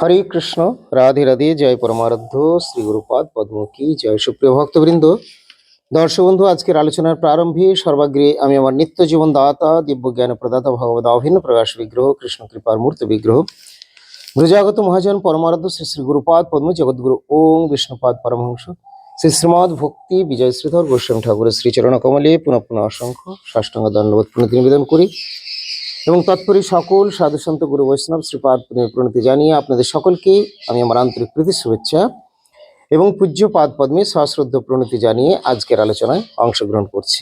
হরে কৃষ্ণ, রাধে রাধে, জয় পরমারাধ্য, শ্রী গুরুপাদ পদ্মকী জয় সুপ্রিয় ভক্তবৃন্দ। দর্শক বন্ধু আজকের আলোচনার প্রারম্ভে সর্বাগ্রে আমি আমার নিত্য জীবন দাতা দিব্য জ্ঞান প্রদাতা ভগবত অভিন্ন প্রকাশ বিগ্রহ, কৃষ্ণ কৃপার মূর্তি বিগ্রহ। ব্রজাগত মহাজন পরমারাধ্য, শ্রী শ্রী গুরুপাদ পদ্ম জগৎগুরু ওম বিষ্ণুপাদ পরমহংস। শ্রী শ্রীমদ ভক্তি বিজয় শ্রীধর গোস্বামী ঠাকুরের শ্রীচরণ কমলে পুনঃ পুনঃ অসংখ্য সাষ্টাঙ্গ দণ্ডবোধ প্রণতি নিবেদন করি। এবং তৎপরই সকল সাধু সন্ত গুরু বৈষ্ণব শ্রীপাদ প্রণতি জানিয়ে আপনাদের সকলকে আমি আমার আন্তরিক প্রীতি, শুভেচ্ছা এবং পূজ্য পাদ পদ্মে সশ্রদ্ধ প্রণতি জানিয়ে আজকের আলোচনায় অংশগ্রহণ করছি।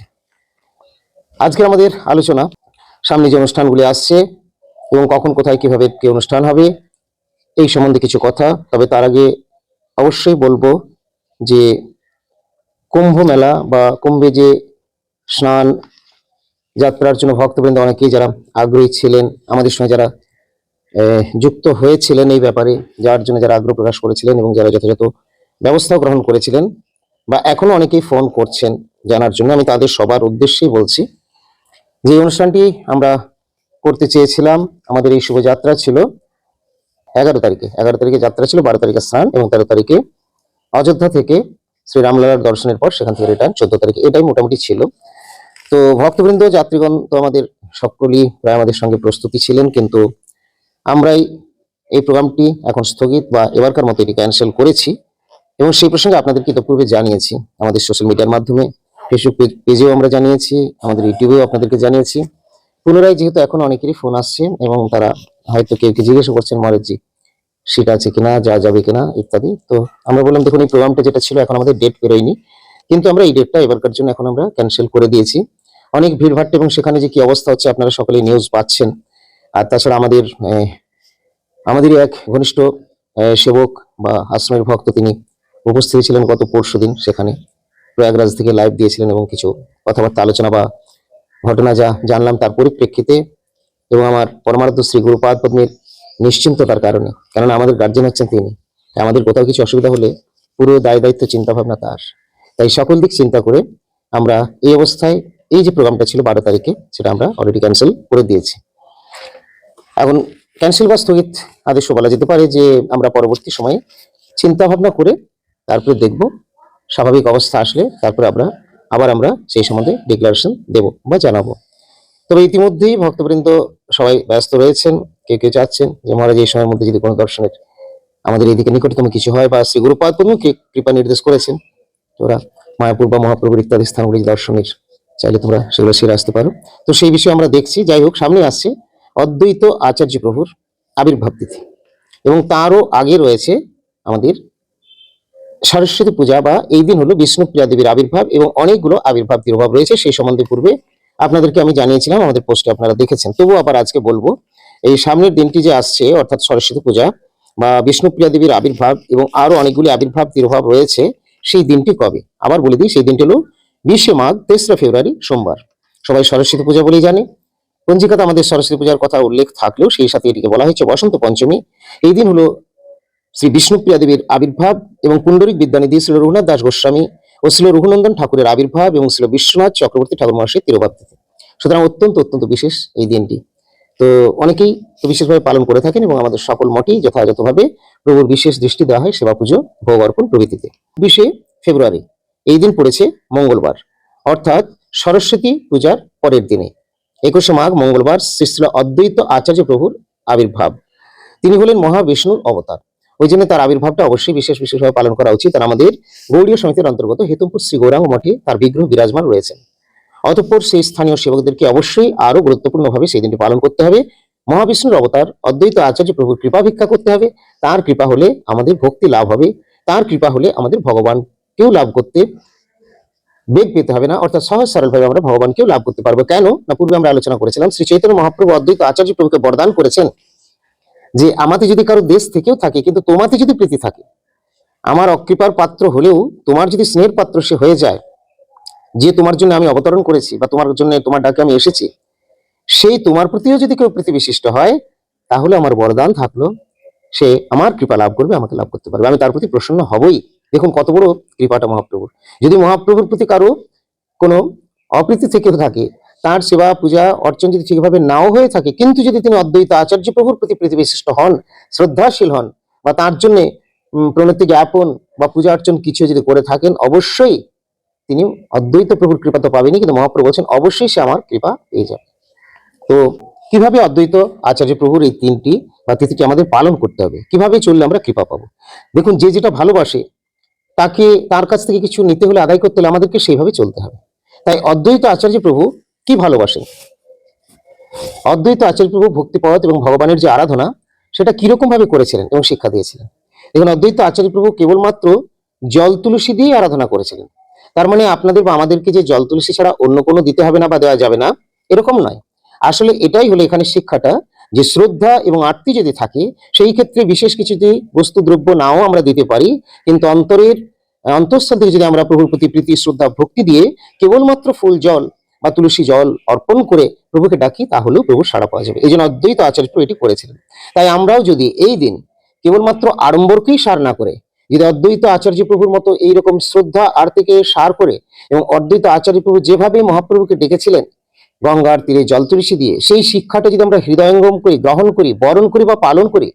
আজকের আমাদের আলোচনা, সামনে যে অনুষ্ঠানগুলি আসছে এবং কখন, কোথায়, কীভাবে, কি অনুষ্ঠান হবে, এই সম্বন্ধে কিছু কথা, তবে তার আগে অবশ্যই বলব যে কুম্ভ মেলা বা কুম্ভে যে স্নান যাত্রার জন্য ভক্তবৃন্দ অনেকেই যারা আগ্রহী ছিলেন, আমাদের সঙ্গে যারা যুক্ত হয়েছিলেন এই ব্যাপারে, যার জন্য যারা আগ্রহ প্রকাশ করেছিলেন এবং যারা যথাযথ ব্যবস্থা গ্রহণ করেছিলেন বা এখনও অনেকেই ফোন করছেন জানার জন্য, আমি তাদের সবার উদ্দেশ্যেই বলছি যে অনুষ্ঠানটি আমরা করতে চেয়েছিলাম, আমাদের এই শুভযাত্রা ছিল এগারো তারিখে। এগারো তারিখে যাত্রা ছিল, বারো তারিখে স্নান এবং তেরো তারিখে অযোধ্যা থেকে শ্রী রামলালার দর্শনের পর সেখান থেকে রিটার্ন চোদ্দ তারিখে এটাই মোটামুটি ছিল। তো ভক্তবৃন্দ, যাত্রীগণ, তো আমাদের সকলেই প্রায় আমাদের সঙ্গে প্রস্তুতি ছিলেন, কিন্তু আমরাই এই প্রোগ্রামটি এখন স্থগিত বা এবারকার মতো এটি ক্যান্সেল করেছি এবং সেই প্রসঙ্গে আপনাদেরকে ইতিপূর্বে জানিয়েছি। আমাদের সোশ্যাল মিডিয়ার মাধ্যমে ফেসবুক পেজেও আমরা জানিয়েছি, আমাদের ইউটিউবেও আপনাদেরকে জানিয়েছি। পুনরায় যেহেতু এখন অনেকেরই ফোন আসছে এবং তারা হয়তো কেউ কে জিজ্ঞাসা করছেন মহারাজজি সিট আছে কিনা, যা যাবে কিনা, ইত্যাদি। তো আমরা বললাম, দেখুন, এই প্রোগ্রামটা যেটা ছিল, এখন আমাদের ডেট বেরোয়নি। কিন্তু আমরা এই ডেটটা এবারকার জন্য এখন আমরা ক্যান্সেল করে দিয়েছি। অনেক ভিড়ভাট্ট এবং সেখানে যে কি অবস্থা হচ্ছে আপনারা সকলেই নিউজ পাচ্ছেন। আর তাছাড়া আমাদের আমাদেরই এক ঘনিষ্ঠ সেবক বা আশ্রমের ভক্ত তিনি উপস্থিত ছিলেন গত পরশু দিন সেখানে। প্রয়াগরাজ থেকে লাইভ দিয়েছিলেন এবং কিছু কথাবার্তা, আলোচনা বা ঘটনা যা জানলাম তার পরিপ্রেক্ষিতে এবং আমার পরমারাধ্য শ্রী গুরুপাদ পদ্মের নিশ্চিন্ততার কারণে। কেননা আমাদের গার্জেন হচ্ছেন তিনি। আমাদের কোথাও কিছু অসুবিধা হলে পুরো দায় দায়িত্ব চিন্তা ভাবনা তার। তাই সকল দিক চিন্তা করে আমরা এই অবস্থায় এই যে প্রোগ্রামটা ছিল বারো তারিখে, সেটা আমরা অলরেডি ক্যান্সেল করে দিয়েছি। এখন ক্যান্সেল বা স্থগিত আদেশও বলা যেতে পারে যে আমরা পরবর্তী সময়ে চিন্তা ভাবনা করে তারপরে দেখব, স্বাভাবিক অবস্থা আসলে তারপরে আমরা, আবার আমরা সেই সম্বন্ধে ডিক্লারেশন দেব বা জানাব। তবে ইতিমধ্যেই ভক্তবৃন্দ সবাই ব্যস্ত রয়েছেন কেউ কেউ চাচ্ছেন যে মহারাজ এই সময়ের মধ্যে যদি কোনো দর্শনের আমাদের এদিকে নিকটতম কিছু হয় বা শ্রী গুরুপাদ কৃপা নির্দেশ করেছেন ওরা মায়াপুর বা মহাপ্রভুর ইত্যাদি স্থানগুলি দর্শনের চাইলে তোমরা সেগুলো সেরে আসতে পারো। তো সেই বিষয়ে আমরা দেখছি, যাই হোক, সামনে আসছে অদ্বৈত আচার্য প্রভুর আবির্ভাব তিথি। এবং তারও আগে রয়েছে আমাদের সরস্বতী পূজা বা এই দিন হলো বিষ্ণুপ্রিয়া দেবীর আবির্ভাব এবং অনেকগুলো আবির্ভাব তিরোভাব রয়েছে। সেই সম্বন্ধে পূর্বে আপনাদেরকে আমি জানিয়েছিলাম, আমাদের পোস্টে আপনারা দেখেছেন। তবুও আবার আজকে বলব, এই সামনের দিনটি যে আসছে, অর্থাৎ সরস্বতী পূজা বা বিষ্ণুপ্রিয়া দেবীর আবির্ভাব এবং আরও অনেকগুলি আবির্ভাব তিরোভাব রয়েছে, সেই দিনটি কবে? আবার বলে দিই, সেই দিনটি হলো বিশে মাঘ, তেসরা ফেব্রুয়ারি, সোমবার। সবাই সরস্বতী পূজা বলেই জানে। পঞ্জিকাতে আমাদের সরস্বতী পূজার কথা উল্লেখ থাকলেও সেই সাথে এটিকে বলা হয়েছে বসন্ত পঞ্চমী। এই দিন হলো শ্রী বিষ্ণুপ্রিয়া দেবীর আবির্ভাব এবং পুণ্ডরিক বিদ্যানিধি শ্রী রঘুনাথ দাস গোস্বামী ও শ্রী রঘুনন্দন ঠাকুরের আবির্ভাব এবং শ্রী বিশ্বনাথ চক্রবর্তী ঠাকুর মহাশয়ের তিরোভাব তিথি সুতরাং অত্যন্ত অত্যন্ত বিশেষ এই দিনটি। তো অনেকেই বিশেষভাবে পালন করে থাকেন এবং আমাদের সকল মঠেই যথাযথভাবে প্রভুর বিশেষ দৃষ্টি দেওয়া হয়, সেবা পুজো, ভোগ অর্পণ প্রভৃতিতে। বিশে ফেব্রুয়ারি এই দিন পড়েছে মঙ্গলবার, অর্থাৎ সরস্বতী পূজার পরের দিনে। একুশে মাঘ মঙ্গলবার শ্রী শ্রী অদ্বৈত আচার্য প্রভুর আবির্ভাব। তিনি হলেন মহাবিষ্ণুর অবতার। ওই জন্য তার আবির্ভাবটা অবশ্যই বিশেষ বিশেষভাবে পালন করা উচিত। আর আমাদের গৌড়ীয় সমিতির অন্তর্গত হেতুমপুর শ্রী গৌরাঙ্গ মঠে তার বিগ্রহ বিরাজমান রয়েছেন অতঃপর সেই স্থানীয় সেবকদেরকে অবশ্যই আরও গুরুত্বপূর্ণভাবে সেই দিনটি পালন করতে হবে। মহাবিষ্ণুর অবতার, অদ্বৈত আচার্য প্রভুর কৃপা ভিক্ষা করতে হবে। তার কৃপা হলে আমাদের ভক্তি লাভ হবে। তার কৃপা হলে আমাদের ভগবানকেও লাভ করতে বেগ পেতে হবে না। অর্থাৎ সহজ সরলভাবে আমরা ভগবানকেও লাভ করতে পারব। কেন? না, পূর্বে আমরা আলোচনা করেছিলাম, শ্রী চৈতন্য মহাপ্রভু অদ্বৈত আচার্য প্রভুকে বরদান করেছেন যে, আমাতে যদি কারও দেশ থেকেও থাকে, কিন্তু তোমাতে যদি প্রীতি থাকে, আমার অকৃপার পাত্র হলেও তোমার যদি স্নেহের পাত্র সে হয়ে যায়, যে তোমার জন্য আমি অবতরণ করেছি বা তোমার জন্য তোমার ডাকে আমি এসেছি, সেই তোমার প্রতিও যদি কেউ প্রীতি বিশিষ্ট হয়, তাহলে আমার বরদান থাকল, সে আমার কৃপা লাভ করবে, আমাকে লাভ করতে পারবে। আমি তার প্রতি প্রসন্ন হবই। দেখুন কত বড় কৃপাটা মহাপ্রভুর। যদি মহাপ্রভুর প্রতি কারও কোনো অপ্রীতি থেকে থাকে, তার সেবা, পূজা, অর্চন যদি ঠিকভাবে নাও হয়ে থাকে, কিন্তু যদি তিনি অদ্বৈত আচার্য প্রভুর প্রতি প্রীতি বিশিষ্ট হন, শ্রদ্ধাশীল হন, বা তার জন্য প্রণতি জ্ঞাপন বা পূজা অর্চন কিছু যদি করে থাকেন, অবশ্যই তিনি অদ্বৈত প্রভুর কৃপা তো পাবেনি কিন্তু মহাপ্রভু বলছেন, অবশ্যই সে আমার কৃপা পেয়ে যাবে। তো কীভাবে অদ্বৈত আচার্য প্রভুর এই তিনটি বা তিথিটি আমাদের পালন করতে হবে? কীভাবে চললে আমরা কৃপা পাবো? দেখুন, যে যেটা ভালোবাসে তাকে, তার কাছ থেকে কিছু নিতে হলে, আদায় করতে হলে আমাদেরকে সেইভাবে চলতে হবে। তাই অদ্বৈত আচার্য প্রভু কি ভালোবাসেন? অদ্বৈত আচার্য প্রভু ভক্তিপদ এবং ভগবানের যে আরাধনা, সেটা কীরকম ভাবে করেছিলেন এবং শিক্ষা দিয়েছিলেন? দেখুন, অদ্বৈত আচার্য প্রভু কেবলমাত্র জল তুলসী দিয়ে আরাধনা করেছিলেন। তার মানে আপনাদের বা আমাদেরকে যে জল তুলসী ছাড়া অন্য কোনো দিতে হবে না বা দেওয়া যাবে না, এরকম নয়। আসলে এটাই হলো এখানে শিক্ষাটা যে শ্রদ্ধা এবং আরতি যদি থাকে, সেই ক্ষেত্রে বিশেষ কিছু যদি বস্তু দ্রব্য নাও আমরা দিতে পারি। কিন্তু অন্তরের, অন্তঃস্থল থেকে যদি আমরা প্রভুর প্রতি প্রীতি, শ্রদ্ধা, ভক্তি দিয়ে কেবলমাত্র ফুল জল বা তুলসী জল অর্পণ করে প্রভুকে ডাকি, তাহলেও প্রভু সাড়া পাওয়া যাবে। এই জন্য অদ্বৈত আচার্য এটি করেছিলেন। তাই আমরাও যদি এই দিন কেবলমাত্র আড়ম্বরকেই সার না করে, যদি অদ্বৈত আচার্য প্রভুর মতো এইরকম শ্রদ্ধা, আরতিকে সার করে এবং অদ্বৈত আচার্য প্রভু যেভাবে মহাপ্রভুকে ডেকেছিলেন গঙ্গার তীরে জল তুলসী দিয়ে সেই শিক্ষাটা যদি আমরা হৃদয়ঙ্গম করি, গ্রহণ করি, বরণ করি বা পালন করি,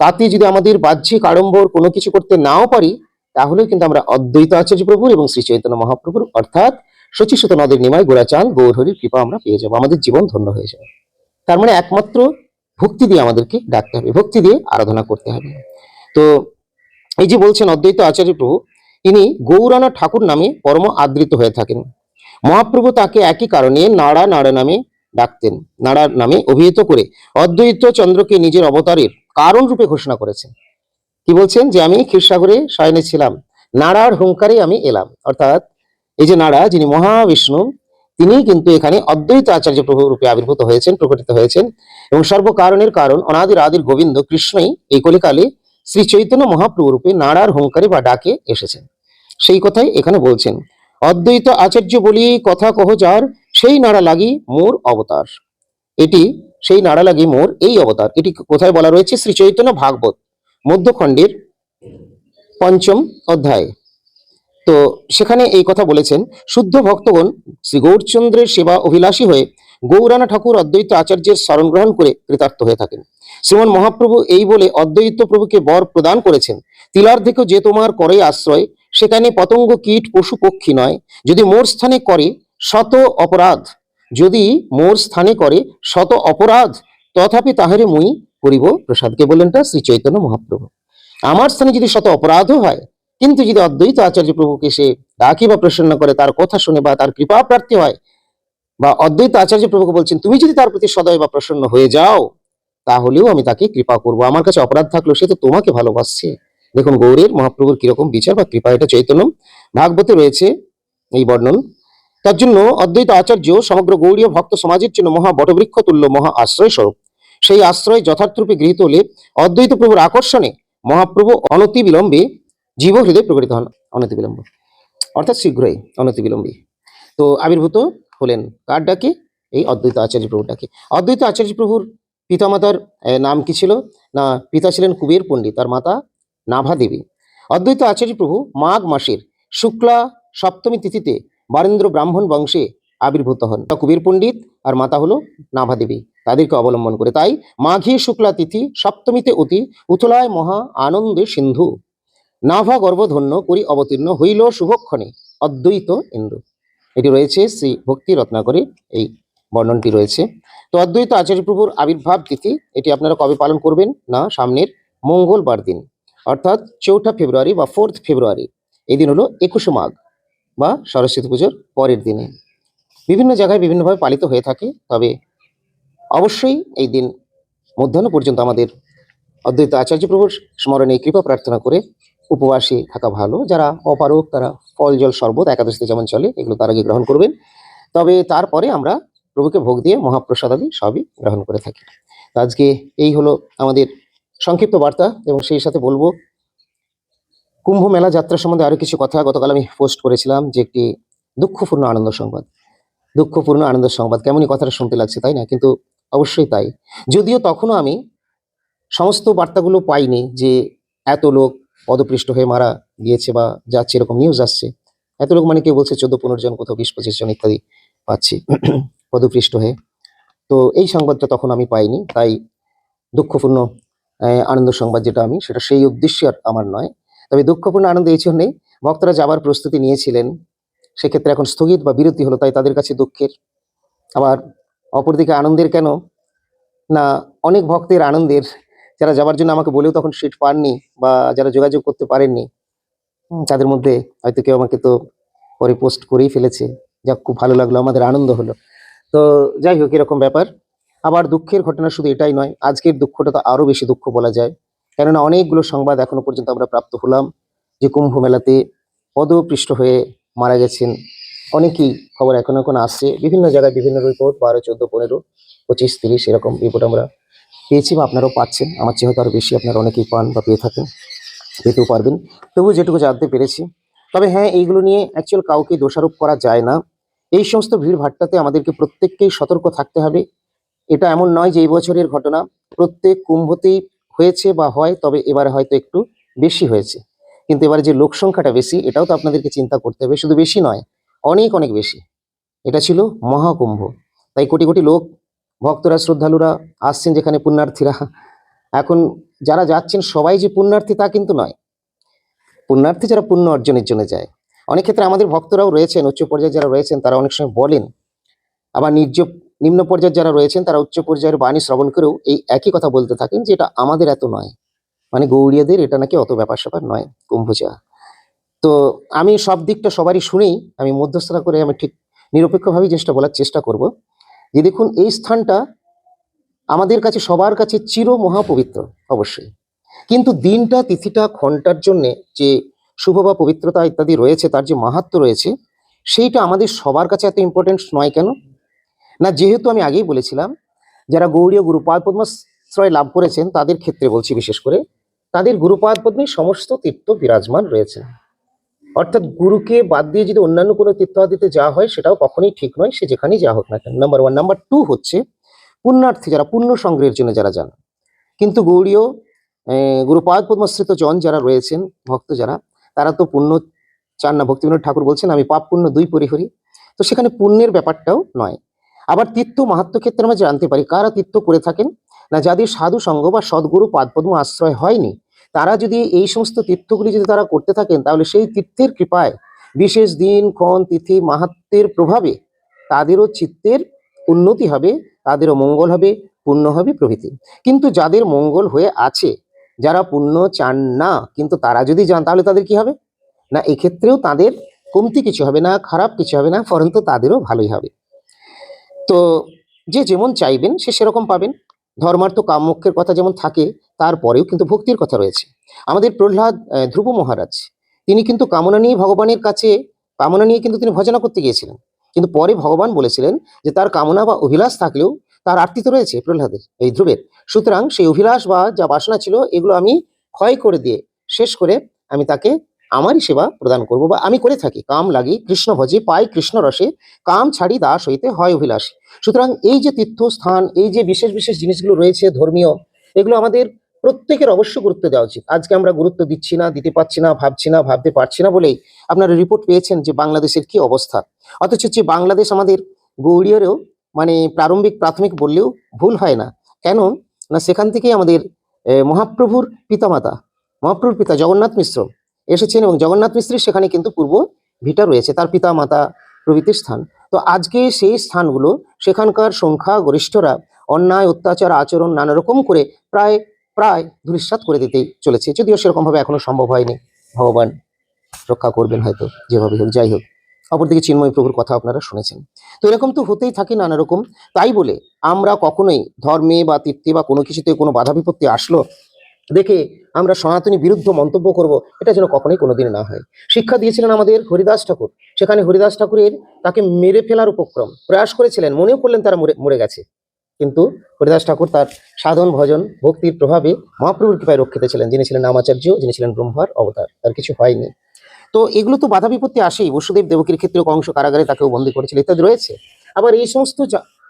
তাতে যদি আমাদের বাহ্যিক আড়ম্বর কোনো কিছু করতে নাও পারি তাহলেও কিন্তু আমরা অদ্বৈত আচার্য প্রভুর এবং শ্রী চৈতন্য মহাপ্রভুর, অর্থাৎ শচীসুত নদের নিমায় গোড়াচাঁদ গৌরহরির কৃপা আমরা পেয়ে যাব। আমাদের জীবন ধন্য হয়ে যাবে তার মানে একমাত্র ভক্তি দিয়ে আমাদেরকে ডাকতে হবে, ভক্তি দিয়ে আরাধনা করতে হবে। তো এই যে বলছেন অদ্বৈত আচার্য প্রভু ইনি গৌরানা ঠাকুর নামে পরম আদৃত হয়ে থাকেন। মহাপ্রভু তাকে একই কারণে নাড়া নাড়া নামে ডাকতেন। নাড়া নামে অভিহিত করে অদ্বৈত চন্দ্রকে নিজের অবতারের কারণ রূপে ঘোষণা করেছেন। কি বলছেন? যে আমি ক্ষীরসাগরে শয়নে ছিলাম, নাড়ার হুঙ্কারে আমি এলাম। অর্থাৎ এই যে নাড়া, যিনি মহাবিষ্ণু তিনি কিন্তু এখানে অদ্বৈত আচার্য প্রভু রূপে আবির্ভূত হয়েছেন, প্রকটিত হয়েছেন এবং সর্বকারণের কারণ অনাদির আদির গোবিন্দ কৃষ্ণই এই কলিকালে শ্রী চৈতন্য মহাপ্রভু রূপে নাড়ার হুঙ্কারে বা ডাকে এসেছেন। সেই কথাই এখানে বলছেন। অদ্বৈত আচার্য বলি কথা কহ যার, সেই নাড়া লাগি মোর অবতার। এটি, সেই নাড়া লাগি মোর এই অবতার। এটি কোথায় বলা রয়েছে? শ্রী চৈতন্য ভাগবত, মধ্যখণ্ডের পঞ্চম অধ্যায়। তো সেখানে এই কথা বলেছেন, শুদ্ধ ভক্তগণ, শ্রী গৌরচন্দ্রের সেবা অভিলাষী হয়ে গৌরানা ঠাকুর অদ্বৈত আচার্যের স্মরণ গ্রহণ করে কৃতার্থ হয়ে থাকেন। শ্রীমন মহাপ্রভু এই বলে অদ্বৈত প্রভুকে বর প্রদান করেছেন। তিলার্ধেকে যে তোমার করে আশ্রয় সেখানে পতঙ্গ কীট পশু পক্ষী নয়। যদি মোর স্থানে করে, শত অপরাধ। যদি মোর স্থানে করে, শত অপরাধ, তথাপি তাহারে মুই করিব প্রসাদকে বললেনটা শ্রী চৈতন্য মহাপ্রভু। আমার স্থানে যদি শত অপরাধও হয়, কিন্তু যদি অদ্বৈত আচার্য প্রভুকে সে ডাকি বা প্রসন্ন করে, তার কথা শুনে বা তার কৃপা প্রার্থী হয়, বা অদ্বৈত আচার্য প্রভুকে বলছেন, তুমি যদি তার প্রতি সদয় বা প্রসন্ন হয়ে যাও, তাহলেও আমি তাকে কৃপা করব। আমার কাছে অপরাধ থাকল সে তো তোমাকে ভালোবাসছে। দেখুন, গৌরীর মহাপ্রভুর কীরকম বিচার বা কৃপা, এটা চৈতন্য। ভাগবতে রয়েছে এই বর্ণন। তার জন্য অদ্বৈত আচার্য সমগ্র গৌড়ীয় ভক্ত সমাজের জন্য মহা বটবৃক্ষ তুল্য মহা আশ্রয় স্বরূপ। সেই আশ্রয় যথার্থরূপে গৃহীত হলে অদ্বৈত প্রভুর আকর্ষণে মহাপ্রভু অনতি বিলম্বে জীব হৃদয় প্রকটিত হন। অনতি বিলম্ব অর্থাৎ শীঘ্রই অনতি বিলম্বে তো আবির্ভূত হলেন কার ডাকে? এই অদ্বৈত আচার্য প্রভুর ডাকে। অদ্বৈত আচার্য প্রভুর পিতামাতার নাম কি ছিল? না, পিতা ছিলেন কুবের পণ্ডিত। আর মাতা নাভা দেবী। অদ্বৈত আচার্য প্রভু মাঘ মাসের শুক্লা সপ্তমী তিথিতে বারেন্দ্র ব্রাহ্মণ বংশে আবির্ভূত হন। কুবের পণ্ডিত আর মাতা হলো নাভা দেবী। তাদেরকে অবলম্বন করে তাই মাঘী শুক্লা তিথি সপ্তমীতে অতি উথলায় মহা আনন্দে সিন্ধু। নাভা গর্ভধন্য করি অবতীর্ণ হইল শুভক্ষণে অদ্বৈত ইন্দু। এটি রয়েছে শ্রী ভক্তি রত্নাকরে এই বর্ণনটি রয়েছে। তো অদ্বৈত আচার্য প্রভুর আবির্ভাব তিথি, এটি আপনারা কবে পালন করবেন? না, সামনের মঙ্গলবার দিন। অর্থাৎ চৌঠা ফেব্রুয়ারি বা ফোর্থ ফেব্রুয়ারি। এই দিন হলো একুশে মাঘ বা সরস্বতী পুজোর পরের দিনে। বিভিন্ন জায়গায় বিভিন্নভাবে পালিত হয়ে থাকে, তবে অবশ্যই এই দিন মধ্যাহ্ন পর্যন্ত আমাদের অদ্বৈত আচার্য প্রভুর স্মরণে কৃপা প্রার্থনা করে উপবাসী থাকা ভালো। যারা অপারক তারা ফল, জল, শরবত, একাদশীতে যেমন চলে, এগুলো তার আগে গ্রহণ করবেন। তবে তারপরে আমরা প্রভুকে ভোগ দিয়ে মহাপ্রসাদ আদি সবই গ্রহণ করে থাকি। আজকে এই হলো আমাদের সংক্ষিপ্ত বার্তা এবং সেই সাথে বলব, কুম্ভ মেলা যাত্রা সম্বন্ধে আরও কিছু কথা গতকাল আমি পোস্ট করেছিলাম যে একটি দুঃখপূর্ণ আনন্দ সংবাদ। দুঃখপূর্ণ আনন্দ সংবাদ, কেমনই কথাটা শুনতে লাগছে তাই না? কিন্তু অবশ্যই তাই। যদিও তখনও আমি সমস্ত বার্তাগুলো পাইনি যে এত লোক পদপৃষ্ট হয়ে মারা গিয়েছে বা যাচ্ছে, এরকম নিউজ আসছে। এত লোক মানে কেউ বলছে চোদ্দ পনেরো জন, কোথাও বিশ পঁচিশ জন ইত্যাদি পাচ্ছি পদপৃষ্ট হয়ে। তো এই সংবাদটা তখন আমি পাইনি, তাই দুঃখপূর্ণ আনন্দ সংবাদ যেটা আমি, সেটা সেই উদ্দেশ্য আমার নয়। তবে দুঃখপূর্ণ আনন্দ এই জন্যেই ভক্তরা যাবার প্রস্তুতি নিয়েছিলেন। সেক্ষেত্রে এখন স্থগিত বা বিরতি হলো, তাই তাদের কাছে দুঃখের। আবার অপরদিকে আনন্দের কেন? না, অনেক ভক্তের আনন্দের। যারা যাবার জন্য আমাকে বলেও তখন সিট পাননি বা যারা যোগাযোগ করতে পারেননি তাদের মধ্যে হয়তো কেউ আমাকে তো পরে পোস্ট করেই ফেলেছে। যাক, খুব ভালো লাগল, আমাদের আনন্দ হলো। তো যাই হোক, এরকম ব্যাপার। আবার দুঃখের ঘটনা শুধু এটাই নয়, আজকের দুঃখটা তো আরও বেশি দুঃখ বলা যায়। কেননা অনেকগুলো সংবাদ এখনও পর্যন্ত আমরা প্রাপ্ত হলাম যে কুম্ভ মেলাতে পদপৃষ্ঠ হয়ে মারা গেছেন। অনেকেই খবর এখন এখন আসছে, বিভিন্ন জায়গায় বিভিন্ন রিপোর্ট বারো, চোদ্দ, পনেরো, পঁচিশ, তিরিশ এরকম রিপোর্ট আমরা পেয়েছি বা আপনারাও পাচ্ছেন। আমার চেয়ে হয়তো আরও বেশি আপনারা অনেকেই পান বা পেয়ে থাকেন, পেতেও পারবেন। তবু যেটুকু জানতে পেরেছি। তবে হ্যাঁ এইগুলো নিয়ে অ্যাকচুয়াল কাউকে দোষারোপ করা যায় না। এই সমস্ত ভিড় ভাট্টাতে আমাদেরকে প্রত্যেককেই সতর্ক থাকতে হবে। এটা এমন নয় যে এই বছরের ঘটনা প্রত্যেক কুম্ভতেই হয়েছে বা হয়, তবে এবারে হয়তো একটু বেশি হয়েছে। কিন্তু এবারে যে লোক সংখ্যাটা বেশি, এটাও তো আপনাদেরকে চিন্তা করতে হবে। শুধু বেশি নয়, অনেক অনেক বেশি। এটা ছিল মহাকুম্ভ। তাই কোটি কোটি লোক, ভক্তরা, শ্রদ্ধালুরা আসছেন যেখানে পুণ্যার্থীরা। এখন যারা যাচ্ছেন, সবাই যে পুণ্যার্থী তা কিন্তু নয়। পুণ্যার্থী যারা পুণ্য অর্জনের জন্য যায়। অনেক ক্ষেত্রে আমাদের ভক্তরাও রয়েছেন, উচ্চ পর্যায়ে যারা রয়েছেন, তারা অনেক সময় বলেন। আবার নির্জ নিম্ন পর্যায়ে যারা রয়েছেন, তারা উচ্চ পর্যায়ের বাণী শ্রবণ করেও এই একই কথা বলতে থাকেন যে এটা আমাদের এত নয়। মানে গৌড়িয়াদের এটা নাকি অত ব্যাপার স্যাপার নয় কুম্ভজা তো আমি সব দিকটা সবারই শুনেই আমি মধ্যস্থতা করে আমি ঠিক নিরপেক্ষভাবেই জিনিসটা বলার চেষ্টা করব। যে দেখুন, এই স্থানটা আমাদের কাছে, সবার কাছে চির মহাপবিত্র অবশ্যই। কিন্তু দিনটা, তিথিটা ঘণ্টার জন্যে যে শুভ বা পবিত্রতা ইত্যাদি রয়েছে, তার যে মাহাত্ম রয়েছে, সেইটা আমাদের সবার কাছে এত ইম্পর্টেন্ট নয় কেন? না, যেহেতু আমি আগেই বলেছিলাম, যারা গৌরীয় গুরুপাদ পদ্মাশ্রয় লাভ করেছেন, তাদের ক্ষেত্রে বলছি বিশেষ করে, তাদের গুরুপাদ পদ্মে সমস্ত তীর্থ বিরাজমান রয়েছে। অর্থাৎ গুরুকে বাদ দিয়ে যদি অন্যান্য কোনো তীর্থাদিতে যাওয়া হয়, সেটাও কখনোই ঠিক নয়, সে যেখানেই যাওয়া হোক না কেন। নাম্বার ওয়ান নাম্বার টু হচ্ছে, পুণ্যার্থী যারা, পুণ্য সংগ্রহের জন্য যারা যান। কিন্তু গৌরীয় গুরুপাদ পদ্মাশ্রিত জন যারা রয়েছেন, ভক্ত যারা, তারা তো পুণ্য চান না। ভক্তিবিনোদ ঠাকুর বলছেন, আমি পাপ পুণ্য দুই পরিহরি। তো সেখানে পুণ্যের ব্যাপারটাও নয়। আবার তীর্থ মাহাত্ম ক্ষেত্রে আমরা জানতে পারি, কারা তীর্থ করে থাকেন? না যাদের সাধু, সঙ্গ বা সদ্গুরু, পাদপদ্ম আশ্রয় হয়নি, তারা যদি এই সমস্ত তীর্থগুলি যদি তারা করতে থাকেন, তাহলে সেই তীর্থের কৃপায় বিশেষ দিন, ক্ষণ, তিথি মাহাত্মের প্রভাবে তাদেরও চিত্তের উন্নতি হবে, তাদেরও মঙ্গল হবে, পুণ্য হবে প্রভৃতি। কিন্তু যাদের মঙ্গল হয়ে আছে, যারা পুণ্য চান না, কিন্তু তারা যদি যান, তাহলে তাদের কি হবে? না, এক্ষেত্রেও তাদের কমতি কিছু হবে না, খারাপ কিছু হবে না পরন্তু তাদেরও ভালোই হবে। তো যে যেমন চাইবেন, সে সেরকম পাবেন। ধর্মার্থ কাম্যক্ষের কথা যেমন থাকে, তারপরেও কিন্তু ভক্তির কথা রয়েছে। আমাদের প্রহ্লাদ ধ্রুব মহারাজ, তিনি কিন্তু কামনা নিয়ে ভগবানের কাছে, কামনা নিয়ে কিন্তু তিনি ভজনা করতে গিয়েছিলেন। কিন্তু পরে ভগবান বলেছিলেন যে, তার কামনা বা অভিলাষ থাকলেও তার আরতি তো রয়েছে প্রহ্লাদের, এই ধ্রুবের। সুতরাং সেই অভিলাষ বা যা বাসনা ছিল, এগুলো আমি ক্ষয় করে দিয়ে, শেষ করে আমি তাকে আমারই সেবা প্রদান করব বা আমি করে থাকি। কাম লাগি, কৃষ্ণ ভজে, পাই কৃষ্ণ রসে, কাম ছাড়ি দাস হইতে হয় অভিলাষ। সুতরাং এই যে তীর্থস্থান, এই যে বিশেষ বিশেষ জিনিসগুলো রয়েছে ধর্মীয়, এগুলো আমাদের প্রত্যেকের অবশ্য গুরুত্ব দেওয়া উচিত। আজকে আমরা গুরুত্ব দিচ্ছি না, দিতে পারছি না, ভাবছি না, ভাবতে পারছি না বলেই আপনারা রিপোর্ট পেয়েছেন যে বাংলাদেশের কি অবস্থা। অথচ যে বাংলাদেশ আমাদের গৌড়ীয়রেও মানে প্রারম্ভিক প্রাথমিক বললেও ভুল হয় না। কেন? না সেখান থেকেই আমাদের মহাপ্রভুর পিতামাতা, মহাপ্রভুর পিতা জগন্নাথ মিশ্র এসেছেন এবং জগন্নাথ মিস্ত্রির সেখানে কিন্তু পূর্ব ভিটা রয়েছে, তার পিতা মাতা প্রভৃতির স্থান। তো আজকে সেই স্থানগুলো, সেখানকার সংখ্যা গরিষ্ঠরা অন্যায়, অত্যাচার, আচরণ নানা রকম করে প্রায় প্রায় ধূলিসাৎ করে দিতেই চলেছে, যদিও সেরকম ভাবে এখনও সম্ভব হয়নি। ভগবান রক্ষা করবেন হয়তো, যেভাবে হোক, যাই হোক। অপরদিকে চিন্ময় প্রভুর কথা আপনারা শুনেছেন। তো এরকম তো হতেই থাকে নানা রকম তাই বলে আমরা কখনোই ধর্মে বা তীর্থে বা কোনো কিছুতে কোনো বাধা বিপত্তি আসলো দেখে আমরা সনাতনী বিরুদ্ধ মন্তব্য করব, এটা যেন কখনোই কোনোদিন না হয়। শিক্ষা দিয়েছিলেন আমাদের হরিদাস ঠাকুর। সেখানে হরিদাস ঠাকুরের তাকে মেরে ফেলার উপক্রম প্রয়াস করেছিলেন, মনেও করলেন তারা মরে মরে গেছে। কিন্তু হরিদাস ঠাকুর তার সাধন, ভজন, ভক্তির প্রভাবে মহাপ্রভুর কৃপায় রক্ষিত ছিলেন। যিনি ছিলেন নামাচার্য যিনি ছিলেন ব্রহ্মার অবতার, তার কিছু হয়নি। তো এগুলো তো বাধা বিপত্তি আসেই, বসুদেব দেবকীর ক্ষেত্রে কংস কারাগারে তাকেও বন্দী করেছিল ইত্যাদি রয়েছে। আবার এই সমস্ত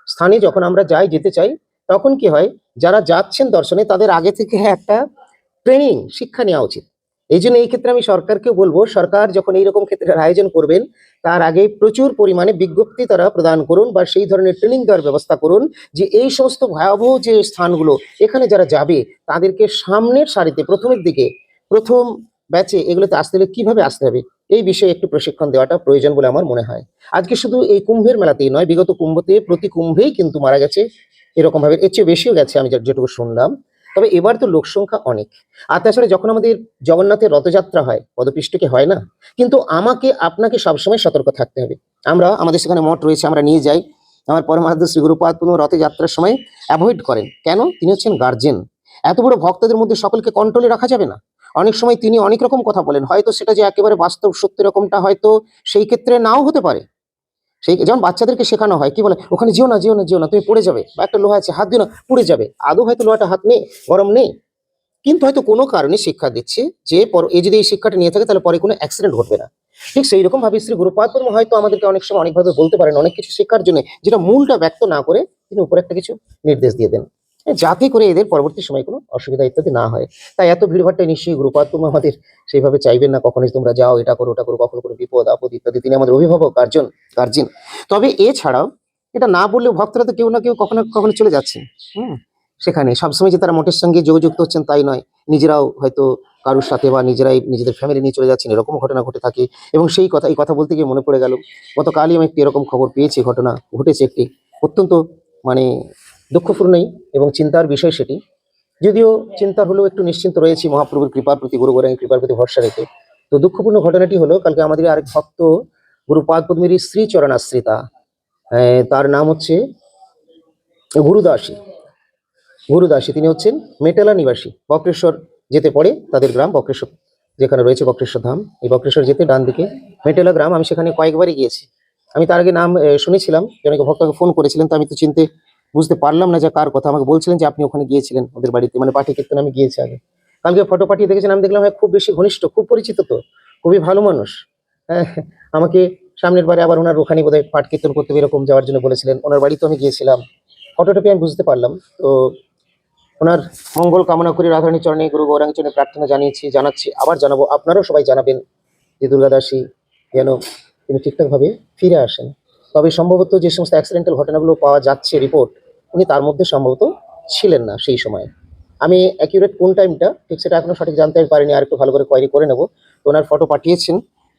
স্থানে যখন আমরা যাই, যেতে চাই তখন কি হয়, যারা যাচ্ছেন দর্শনে তাদের আগে থেকে একটা ট্রেনিং শিক্ষা নেওয়া উচিত। এই জন্য এই ক্ষেত্রে আমি সরকারকে বলব, সরকার যখন এইরকম ক্ষেত্রের আয়োজন করবেন, তার আগে প্রচুর পরিমাণে বিজ্ঞপ্তি তারা প্রদান করুন বা সেই ধরনের ট্রেনিং দেওয়ার ব্যবস্থা করুন যে এই সমস্ত ভয়াবহ যে স্থানগুলো, এখানে যারা যাবে, তাদেরকে সামনের সারিতে, প্রথমের দিকে, প্রথম ব্যাচে এগুলোতে আসতে হলে কীভাবে আসতে হবে, এই বিষয়ে একটু প্রশিক্ষণ দেওয়াটা প্রয়োজন বলে আমার মনে হয়। আজকে শুধু এই কুম্ভের মেলাতেই নয়, বিগত কুম্ভতে প্রতি কুম্ভেই কিন্তু মারা গেছে এরকম ভাবে এর চেয়ে বেশিও গেছে আমি যেটুকু শুনলাম। তবে এবার তো লোক সংখ্যা অনেক। আর তাছাড়া যখন আমাদের জগন্নাথের রথযাত্রা হয় পদপিষ্টকে হয় না? কিন্তু আমাকে, আপনাকে সবসময় সতর্ক থাকতে হবে। আমরা, আমাদের সেখানে মঠ রয়েছে, আমরা নিয়ে যাই। আমার পরমারাধ্য শ্রী গুরুপাদ পুনঃ রথযাত্রার সময় অ্যাভয়েড করেন। কেন? তিনি হচ্ছেন গার্জেন এত বড় ভক্তদের মধ্যে সকলকে কন্ট্রোলে রাখা যাবে না। অনেক সময় তিনি অনেক রকম কথা বলেন। হয়তো সেটা যে একেবারে বাস্তব সত্যি রকমটা হয়তো সেই ক্ষেত্রে নাও হতে পারে। সেই যেমন বাচ্চাদেরকে শেখানো হয়, কি বলে? ওখানে যেও না যেও না যেও না, তুমি পড়ে যাবে বা একটা লোহা আছে, হাত দিও না, পুড়ে যাবে। আদৌ হয়তো লোহাটা হাত নেই, গরম নেই। কিন্তু হয়তো কোনো কারণে শিক্ষা দিচ্ছে যে, পর এই যদি এই শিক্ষাটা নিয়ে থাকে, তাহলে পরে কোনো অ্যাক্সিডেন্ট ঘটবে না। ঠিক সেই রকম ভাবে শ্রী গুরুপাদ হয়তো আমাদেরকে অনেক সময় অনেকভাবে বলতে পারেন, অনেক কিছু শেখার জন্য, যেটা মূলটা ব্যক্ত না করে তিনি উপরে একটা কিছু নির্দেশ দিয়ে দেন। যাতে করে এদের পরবর্তী সময় কোনো অসুবিধা ইত্যাদি না হয়। তাই এত ভিড়ভাট্টায় নিশ্চয়ই গুরুপাদ বর্মা আমাদের সেইভাবে চাইবেন না, কখনোই তোমরা যাও, এটা করো, ওটা করো, কখনো কোনো বিপদ, আপদ ইত্যাদি। তিনি আমাদের অভিভাবক গার্জন গার্জিন তবে এছাড়াও এটা না বললেও ভক্তরা তো কেউ না কেউ কখনো কখনো চলে যাচ্ছেন হুম, সেখানে সবসময় যে তারা মঠের সঙ্গে যোগযুক্ত হচ্ছেন তাই নয়। নিজেরাও হয়তো কারোর সাথে বা নিজেরাই নিজেদের ফ্যামিলি নিয়ে চলে যাচ্ছেন, এরকম ঘটনা ঘটে থাকে। এবং সেই কথা, এই কথা বলতে গিয়ে মনে পড়ে গেল, গতকালই আমি একটি এরকম খবর পেয়েছি, ঘটনা ঘটেছে একটি। অত্যন্ত মানে দুঃখপূর্ণই এবং চিন্তার বিষয় সেটি। যদিও চিন্তা হলেও একটু নিশ্চিন্ত রয়েছি মহাপ্রভুর কৃপার প্রতি, গুরু গোরাঙ্গের কৃপার প্রতি ভরসা রেখে। তো দুঃখপূর্ণ ঘটনাটি হলো, কালকে আমাদের আরেক ভক্ত গুরুপাদ পদ্মীর শ্রী চরণাশ্রিতা। তার নাম হচ্ছে গুরুদাসী গুরুদাসী তিনি হচ্ছেন মেটেলা নিবাসী। বক্রেশ্বর যেতে পড়ে তাদের গ্রাম, বক্রেশ্বর যেখানে রয়েছে বক্রেশ্বর ধাম। এই বক্রেশ্বর যেতে ডান দিকে মেটেলা গ্রাম, আমি সেখানে কয়েকবারই গিয়েছি। আমি তার আগে নাম শুনেছিলাম জনক ভক্তকে ফোন করেছিলেন, তো আমি তো চিনতে বুঝতে পারলাম না যে কার কথা। আমাকে বলছিলেন যে আপনি ওখানে গিয়েছিলেন ওদের বাড়িতে মানে পার্টি কীর্তন আমি গিয়েছি আগে। কালকে ফটো পাঠিয়ে দেখেছেন, আমি দেখলাম হ্যাঁ খুব বেশি ঘনিষ্ঠ, খুব পরিচিত তো, খুবই ভালো মানুষ। হ্যাঁ আমাকে সামনের বারে আবার ওনার ওখানে বোধহয় পাঠ কীর্তন করতে এরকম যাওয়ার জন্য বলেছিলেন, ওনার বাড়িতে আমি গিয়েছিলাম। ফটোটা পেয়ে আমি বুঝতে পারলাম। তো ওনার মঙ্গল কামনা করে রাধারানী চরণে, গুরু গৌরাঙ্গ চরণে প্রার্থনা জানিয়েছি, জানাচ্ছি, আবার জানাব। আপনারাও সবাই জানাবেন যে দুর্গাদাসী যেন তিনি ঠিকঠাকভাবে ফিরে আসেন। তবে সম্ভবত যে সমস্ত অ্যাক্সিডেন্টাল ঘটনাগুলো পাওয়া যাচ্ছে রিপোর্ট উনি তার মধ্যে সম্ভবত ছিলেন না সেই সময়। আমি অ্যাকিউরেট কোন টাইমটা ঠিক সেটা এখনও সঠিক জানতে পারিনি, আর একটু ভালো করে কোয়ারি করে নেব। তো ওনার ফটো পাঠিয়েছেন।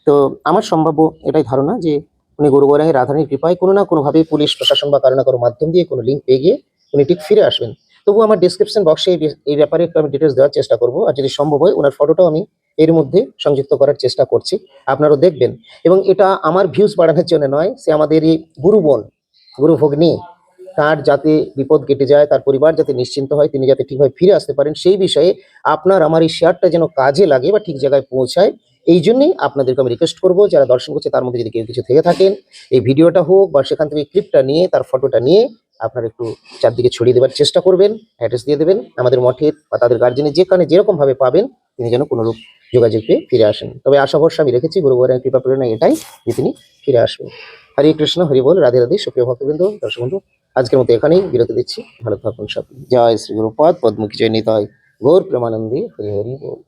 তো আমার সম্ভাব্য এটাই ধারণা যে উনি গুরু গৌরাঙ্গের রাধারানীর কৃপায় কোনো না কোনোভাবে পুলিশ, প্রশাসন বা কারও কারও মাধ্যম দিয়ে কোনো লিঙ্ক পেয়ে গিয়ে উনি ঠিক ফিরে আসবেন। তবু আমার ডিসক্রিপশন বক্সে এই এই ব্যাপারে একটু আমি ডিটেলস দেওয়ার চেষ্টা করব, আর যদি সম্ভব হয় ওনার ফটোটাও আমি এর মধ্যে সংযুক্ত করার চেষ্টা করছি। আপনারাও দেখবেন। এবং এটা আমার ভিউজ বাড়ানোর জন্য নয়, সে আমাদের এই গুরু বোন, গুরু ভগ্নী তার যাতে বিপদ কেটে যায়, তার পরিবার যাতে নিশ্চিন্ত হয়, তিনি যাতে ঠিকভাবে ফিরে আসতে পারেন, সেই বিষয়ে আপনার আমার এই শেয়ারটা যেন কাজে লাগে বা ঠিক জায়গায় পৌঁছায়, এই জন্যই আপনাদেরকে আমি রিকোয়েস্ট করব, যারা দর্শন করছে তার মধ্যে যদি কেউ কিছু থেকে থাকেন, এই ভিডিওটা হোক বা সেখান থেকে ক্লিপটা নিয়ে, তার ফটোটা নিয়ে আপনারা একটু চারদিকে ছড়িয়ে দেওয়ার চেষ্টা করবেন অ্যাড্রেস দিয়ে দেবেন, আমাদের মঠের বা তাদের গার্জেনের যেখানে যেরকম ভাবে পাবেন, তিনি যেন কোনোরূপ যোগাযোগ পেয়ে ফিরে আসেন। তবে আশা ভরসা আমি রেখেছি, গুরু গৌরাঙ্গের কৃপা প্রেরণা এটাই যে তিনি ফিরে আসবেন। হরে কৃষ্ণ, হরি বল, রাধে রাধে, সুপ্রিয় ভক্তবৃন্দ, দর্শক বন্ধু আজকের মতো এখানেই বিরতি দিচ্ছি। ভালো থাকুন সব জয় শ্রী গুরুপদ। পদ্মকিচয় নিতাই। গৌর প্রেমানন্দী। হরি হরি বল।